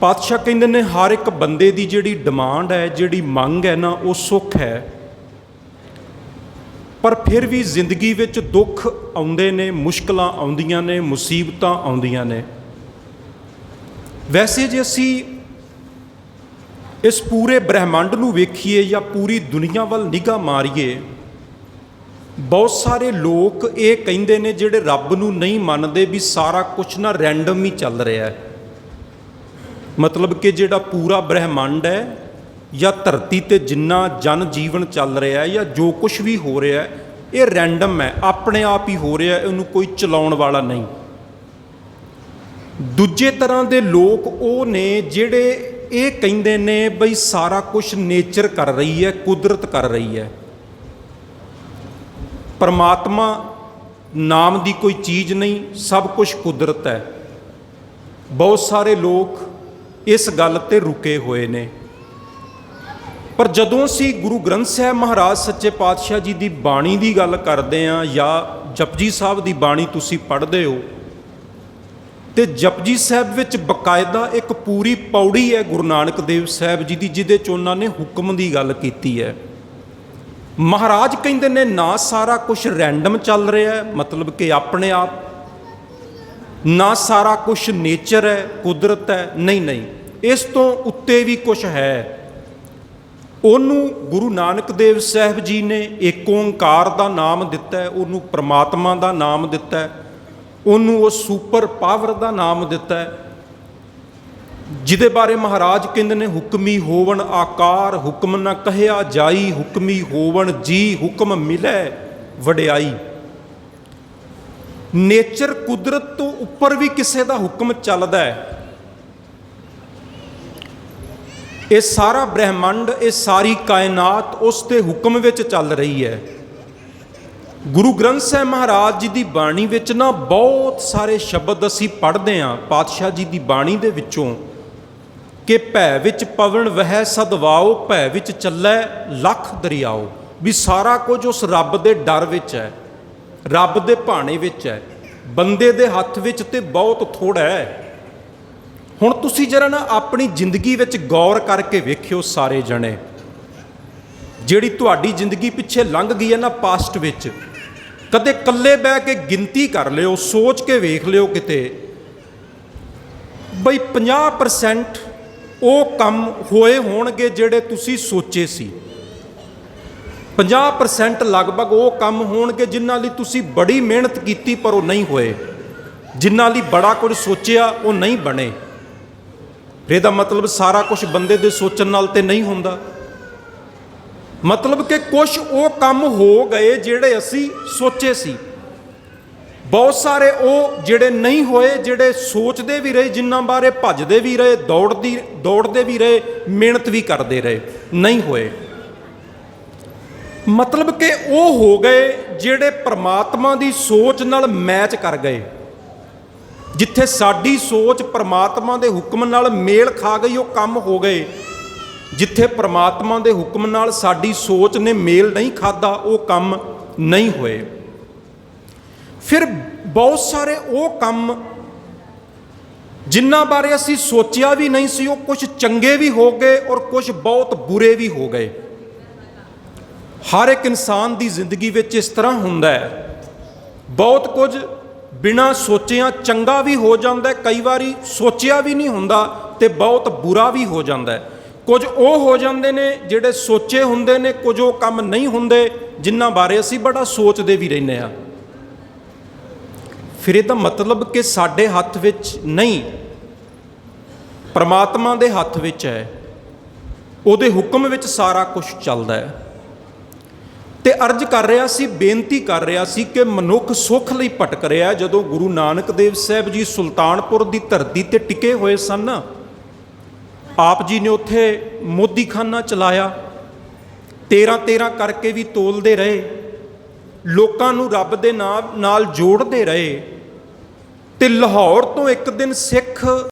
ਪਾਤਸ਼ਾਹ ਕਹਿੰਦੇ ਨੇ, ਹਰ ਇੱਕ ਬੰਦੇ ਦੀ ਜਿਹੜੀ ਡਿਮਾਂਡ ਹੈ, ਜਿਹੜੀ ਮੰਗ ਹੈ ਨਾ, ਉਹ ਸੁੱਖ ਹੈ। ਪਰ ਫਿਰ ਵੀ ਜ਼ਿੰਦਗੀ ਵਿੱਚ ਦੁੱਖ ਆਉਂਦੇ ਨੇ, ਮੁਸ਼ਕਲਾਂ ਆਉਂਦੀਆਂ ਨੇ, ਮੁਸੀਬਤਾਂ ਆਉਂਦੀਆਂ ਨੇ। ਵੈਸੇ ਜੇ ਅਸੀਂ ਇਸ ਪੂਰੇ ਬ੍ਰਹਿਮੰਡ ਨੂੰ ਵੇਖੀਏ ਜਾਂ ਪੂਰੀ ਦੁਨੀਆ ਵੱਲ ਨਿਗਾਹ ਮਾਰੀਏ, ਬਹੁਤ ਸਾਰੇ ਲੋਕ ਇਹ ਕਹਿੰਦੇ ਨੇ, ਜਿਹੜੇ ਰੱਬ ਨੂੰ ਨਹੀਂ ਮੰਨਦੇ, ਵੀ ਸਾਰਾ ਕੁਝ ਨਾ ਰੈਂਡਮ ਹੀ ਚੱਲ ਰਿਹਾ ਹੈ। ਮਤਲਬ ਕਿ ਜਿਹੜਾ ਪੂਰਾ ਬ੍ਰਹਿਮੰਡ ਹੈ ਜਾਂ ਧਰਤੀ ਤੇ ਜਿੰਨਾ ਜਨ ਜੀਵਨ ਚੱਲ ਰਿਹਾ ਹੈ ਜਾਂ ਜੋ ਕੁਝ ਵੀ ਹੋ ਰਿਹਾ ਹੈ, ਇਹ ਰੈਂਡਮ ਹੈ, ਆਪਣੇ ਆਪ ਹੀ ਹੋ ਰਿਹਾ ਹੈ, ਇਹਨੂੰ ਕੋਈ ਚਲਾਉਣ ਵਾਲਾ ਨਹੀਂ। ਦੂਜੇ ਤਰ੍ਹਾਂ ਦੇ ਲੋਕ ਉਹ ਨੇ ਜਿਹੜੇ ਇਹ ਕਹਿੰਦੇ ਨੇ ਬਈ ਸਾਰਾ ਕੁਝ ਨੇਚਰ ਕਰ ਰਹੀ ਹੈ, ਕੁਦਰਤ ਕਰ ਰਹੀ ਹੈ। ਪਰਮਾਤਮਾ ਨਾਮ ਦੀ ਕੋਈ ਚੀਜ਼ ਨਹੀਂ, ਸਭ ਕੁਝ ਕੁਦਰਤ ਹੈ। ਬਹੁਤ ਸਾਰੇ ਲੋਕ ਇਸ ਗੱਲ ਤੇ ਰੁਕੇ ਹੋਏ ਨੇ। ਪਰ ਜਦੋਂ ਅਸੀਂ ਗੁਰੂ ਗ੍ਰੰਥ ਸਾਹਿਬ ਮਹਾਰਾਜ ਸੱਚੇ ਪਾਤਸ਼ਾਹ ਜੀ ਦੀ ਬਾਣੀ ਦੀ ਗੱਲ ਕਰਦੇ ਆਂ ਜਾਂ ਜਪਜੀ ਸਾਹਿਬ ਦੀ ਬਾਣੀ ਤੁਸੀਂ ਪੜ੍ਹਦੇ ਹੋ, ਤੇ ਜਪਜੀ ਸਾਹਿਬ ਵਿੱਚ ਬਕਾਇਦਾ ਇੱਕ ਪੂਰੀ ਪੌੜੀ ਹੈ ਗੁਰੂ ਨਾਨਕ ਦੇਵ ਸਾਹਿਬ ਜੀ ਦੀ, ਜਿਹਦੇ ਚ ਉਹਨਾਂ ਨੇ ਹੁਕਮ ਦੀ ਗੱਲ ਕੀਤੀ ਹੈ। ਮਹਾਰਾਜ ਕਹਿੰਦੇ ਨੇ, ਨਾ ਸਾਰਾ ਕੁਝ ਰੈਂਡਮ ਚੱਲ ਰਿਹਾ ਹੈ, ਮਤਲਬ ਕਿ ਆਪਣੇ ਆਪ। ਨਾ ਸਾਰਾ ਕੁਝ ਨੇਚਰ ਹੈ, ਕੁਦਰਤ ਹੈ, ਨਹੀਂ ਨਹੀਂ। ਇਸ ਤੋਂ ਉੱਤੇ ਵੀ ਕੁਝ ਹੈ। ਉਹਨੂੰ ਗੁਰੂ ਨਾਨਕ ਦੇਵ ਸਾਹਿਬ ਜੀ ਨੇ ਏਕ ਓੰਕਾਰ ਦਾ ਨਾਮ ਦਿੱਤਾ ਹੈ, ਉਹਨੂੰ ਪ੍ਰਮਾਤਮਾ ਦਾ ਨਾਮ ਦਿੱਤਾ ਹੈ, ਉਹਨੂੰ ਉਹ ਸੁਪਰ ਪਾਵਰ ਦਾ ਨਾਮ ਦਿੱਤਾ ਹੈ, ਜਿਹਦੇ ਬਾਰੇ ਮਹਾਰਾਜ ਕਹਿੰਦੇ ਨੇ, ਹੁਕਮੀ ਹੋਵਣ ਆਕਾਰ, ਹੁਕਮ ਨਾ ਕਹਿਆ ਜਾਈ, ਹੁਕਮੀ ਹੋਵਣ ਜੀ, ਹੁਕਮ ਮਿਲੇ ਵਡਿਆਈ। ਨੇਚਰ ਕੁਦਰਤ ਤੋਂ ਉੱਪਰ ਵੀ ਕਿਸੇ ਦਾ ਹੁਕਮ ਚੱਲਦਾ ਹੈ। ਇਹ ਸਾਰਾ ਬ੍ਰਹਿਮੰਡ, ਇਹ ਸਾਰੀ ਕਾਇਨਾਤ ਉਸ ਦੇ ਹੁਕਮ ਵਿੱਚ ਚੱਲ ਰਹੀ ਹੈ। ਗੁਰੂ ਗ੍ਰੰਥ ਸਾਹਿਬ ਮਹਾਰਾਜ ਜੀ ਦੀ ਬਾਣੀ ਵਿੱਚ ਨਾ ਬਹੁਤ ਸਾਰੇ ਸ਼ਬਦ ਅਸੀਂ ਪੜ੍ਹਦੇ ਹਾਂ ਪਾਤਸ਼ਾਹ ਜੀ ਦੀ ਬਾਣੀ ਦੇ ਵਿੱਚੋਂ ਕਿ ਭੈ ਵਿੱਚ ਪਵਨ ਵਹਿ ਸਦਵਾਓ ਭੈ ਵਿੱਚ ਚੱਲੈ ਲੱਖ ਦਰਿਆਓ। ਵੀ ਸਾਰਾ ਕੁਝ ਉਸ ਰੱਬ ਦੇ ਡਰ ਵਿੱਚ ਹੈ, ਰੱਬ ਦੇ ਭਾਣੇ ਵਿੱਚ ਹੈ, ਬੰਦੇ ਦੇ ਹੱਥ ਵਿੱਚ ਤੇ ਬਹੁਤ ਥੋੜਾ ਹੈ। ਹੁਣ ਤੁਸੀਂ ਜਰਾ ਨਾ ਆਪਣੀ ਜ਼ਿੰਦਗੀ ਵਿੱਚ ਗੌਰ ਕਰਕੇ ਵੇਖਿਓ ਸਾਰੇ ਜਣੇ। ਜਿਹੜੀ ਤੁਹਾਡੀ ਜ਼ਿੰਦਗੀ ਪਿੱਛੇ ਲੰਘ ਗਈ ਹੈ ਨਾ ਪਾਸਟ ਵਿੱਚ, ਕਦੇ ਇਕੱਲੇ ਬਹਿ ਕੇ ਗਿਣਤੀ ਕਰ ਲਿਓ, ਸੋਚ ਕੇ ਵੇਖ ਲਿਓ ਕਿਤੇ। ਬਈ 50% ਉਹ ਕੰਮ ਹੋਏ ਹੋਣਗੇ ਜਿਹੜੇ ਤੁਸੀਂ ਸੋਚੇ ਸੀ। 50% ਲਗਭਗ ਉਹ ਕੰਮ ਹੋਣਗੇ ਜਿਨ੍ਹਾਂ ਲਈ ਤੁਸੀਂ ਬੜੀ ਮਿਹਨਤ ਕੀਤੀ ਪਰ ਉਹ ਨਹੀਂ ਹੋਏ। ਜਿਨ੍ਹਾਂ ਲਈ ਬੜਾ ਕੁਝ ਸੋਚਿਆ, ਉਹ ਨਹੀਂ ਬਣੇ। ਇਹਦਾ ਮਤਲਬ ਸਾਰਾ ਕੁਝ ਬੰਦੇ ਦੇ ਸੋਚਣ ਨਾਲ ਤੇ ਨਹੀਂ ਹੁੰਦਾ। ਮਤਲਬ ਕਿ ਕੁਝ ਉਹ ਕੰਮ ਹੋ ਗਏ ਜਿਹੜੇ ਅਸੀਂ ਸੋਚੇ ਸੀ। ਬਹੁਤ ਸਾਰੇ ਉਹ ਜਿਹੜੇ ਨਹੀਂ ਹੋਏ, ਜਿਹੜੇ ਸੋਚਦੇ ਵੀ ਰਹੇ ਜਿੰਨਾਂ ਬਾਰੇ ਭੱਜਦੇ ਵੀ ਰਹੇ, ਦੌੜਦੀ, ਦੌੜਦੇ ਵੀ ਰਹੇ, ਮਿਹਨਤ ਵੀ ਕਰਦੇ ਰਹੇ, ਨਹੀਂ ਹੋਏ। ਮਤਲਬ ਕਿ ਉਹ ਹੋ ਗਏ ਜਿਹੜੇ ਪ੍ਰਮਾਤਮਾ ਦੀ ਸੋਚ ਨਾਲ ਮੈਚ ਕਰ ਗਏ। ਜਿੱਥੇ ਸਾਡੀ ਸੋਚ ਪ੍ਰਮਾਤਮਾ ਦੇ ਹੁਕਮ ਨਾਲ ਮੇਲ ਖਾ ਗਈ, ਉਹ ਕੰਮ ਹੋ ਗਏ। ਜਿੱਥੇ ਪ੍ਰਮਾਤਮਾ ਦੇ ਹੁਕਮ ਨਾਲ ਸਾਡੀ ਸੋਚ ਨੇ ਮੇਲ ਨਹੀਂ ਖਾਦਾ ਉਹ ਕੰਮ ਨਹੀਂ ਹੋਏ। ਫਿਰ ਬਹੁਤ ਸਾਰੇ ਉਹ ਕੰਮ ਜਿਨ੍ਹਾਂ ਬਾਰੇ ਅਸੀਂ ਸੋਚਿਆ ਵੀ ਨਹੀਂ ਸੀ, ਉਹ ਕੁਝ ਚੰਗੇ ਵੀ ਹੋ ਗਏ ਔਰ ਕੁਝ ਬਹੁਤ ਬੁਰੇ ਵੀ ਹੋ ਗਏ। ਹਰ ਇੱਕ ਇਨਸਾਨ ਦੀ ਜ਼ਿੰਦਗੀ ਵਿੱਚ ਇਸ ਤਰ੍ਹਾਂ ਹੁੰਦਾ ਹੈ। ਬਹੁਤ ਕੁਝ ਬਿਨਾਂ ਸੋਚਿਆਂ ਚੰਗਾ ਵੀ ਹੋ ਜਾਂਦਾ ਕਈ ਵਾਰੀ ਸੋਚਿਆ ਵੀ ਨਹੀਂ ਹੁੰਦਾ ਤੇ ਬਹੁਤ ਬੁਰਾ ਵੀ ਹੋ ਜਾਂਦਾ ਕੁਝ ਉਹ ਹੋ ਜਾਂਦੇ ਨੇ ਜਿਹੜੇ ਸੋਚੇ ਹੁੰਦੇ ਨੇ, ਕੁਝ ਉਹ ਕੰਮ ਨਹੀਂ ਹੁੰਦੇ, ਜਿਨ੍ਹਾਂ ਬਾਰੇ ਅਸੀਂ ਬੜਾ ਸੋਚਦੇ ਵੀ ਰਹਿੰਦੇ ਆ ਫਿਰ ਇਹਦਾ ਮਤਲਬ ਕਿ ਸਾਡੇ ਹੱਥ ਵਿੱਚ ਨਹੀਂ, ਪਰਮਾਤਮਾ ਦੇ ਹੱਥ ਵਿੱਚ ਹੈ। ਉਹਦੇ ਹੁਕਮ ਵਿੱਚ ਸਾਰਾ ਕੁਝ ਚੱਲਦਾ ਹੈ। ਤੇ ਅਰਜ ਕਰ ਰਿਹਾ ਸੀ, ਬੇਨਤੀ ਕਰ ਰਿਹਾ ਸੀ ਕਿ ਮਨੁੱਖ ਸੁੱਖ ਲਈ ਭਟਕ ਰਿਹਾ ਜਦੋਂ ਗੁਰੂ ਨਾਨਕ ਦੇਵ ਸਾਹਿਬ ਜੀ ਸੁਲਤਾਨਪੁਰ ਦੀ ਧਰਤੀ ਤੇ ਟਿਕੇ ਹੋਏ ਸਨ। ਆਪ ਜੀ ਨੇ ਉੱਥੇ ਮੋਦੀਖਾਨਾ ਚਲਾਇਆ। 13 13 ਕਰਕੇ ਵੀ ਤੋਲਦੇ ਰਹੇ। ਲੋਕਾਂ ਨੂੰ ਰੱਬ ਦੇ ਨਾਮ ਨਾਲ ਜੋੜਦੇ ਰਹੇ। ਤੇ ਲਾਹੌਰ ਤੋਂ ਇੱਕ ਦਿਨ ਸਿੱਖ